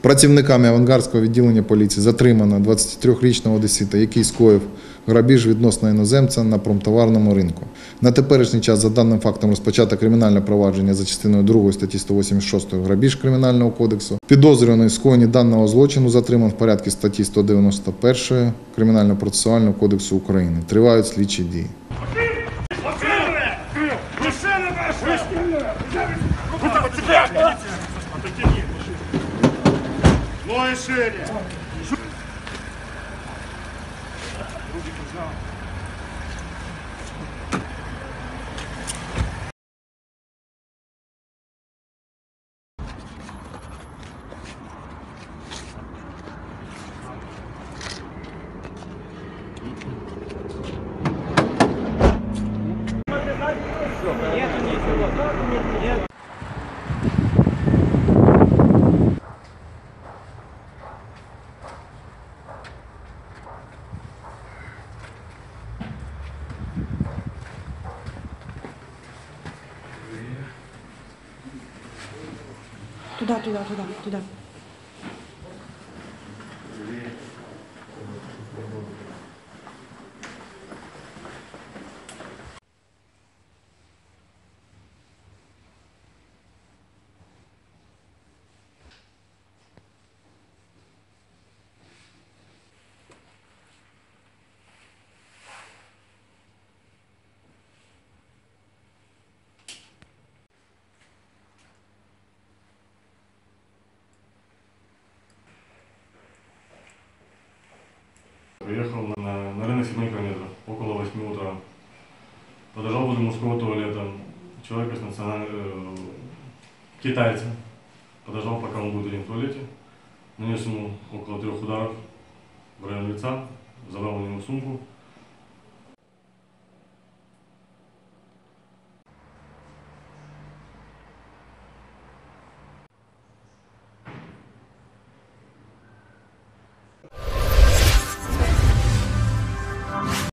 Працівниками авангардського відділення поліції затримано 23-річного одесита, який скоїв грабіж відносно іноземця на промтоварному ринку. На теперішній час за даним фактом розпочато кримінальне провадження за частиною 2 статті 186 грабіж Кримінального кодексу. Підозрюваний в даного злочину затриман в порядку статті 191 Кримінально-процесуального кодексу України. Тривають слідчі дії. Машина ваша! Вот 对的，对的，对的，对的。Приехал на, на рынок 7 километров, около 8 утра. Подожал возле мужского туалета. Человек из национального... э, китайца. Подождал, пока он будет один в туалете. Нанес ему около трех ударов в район лица. Забрал у него сумку.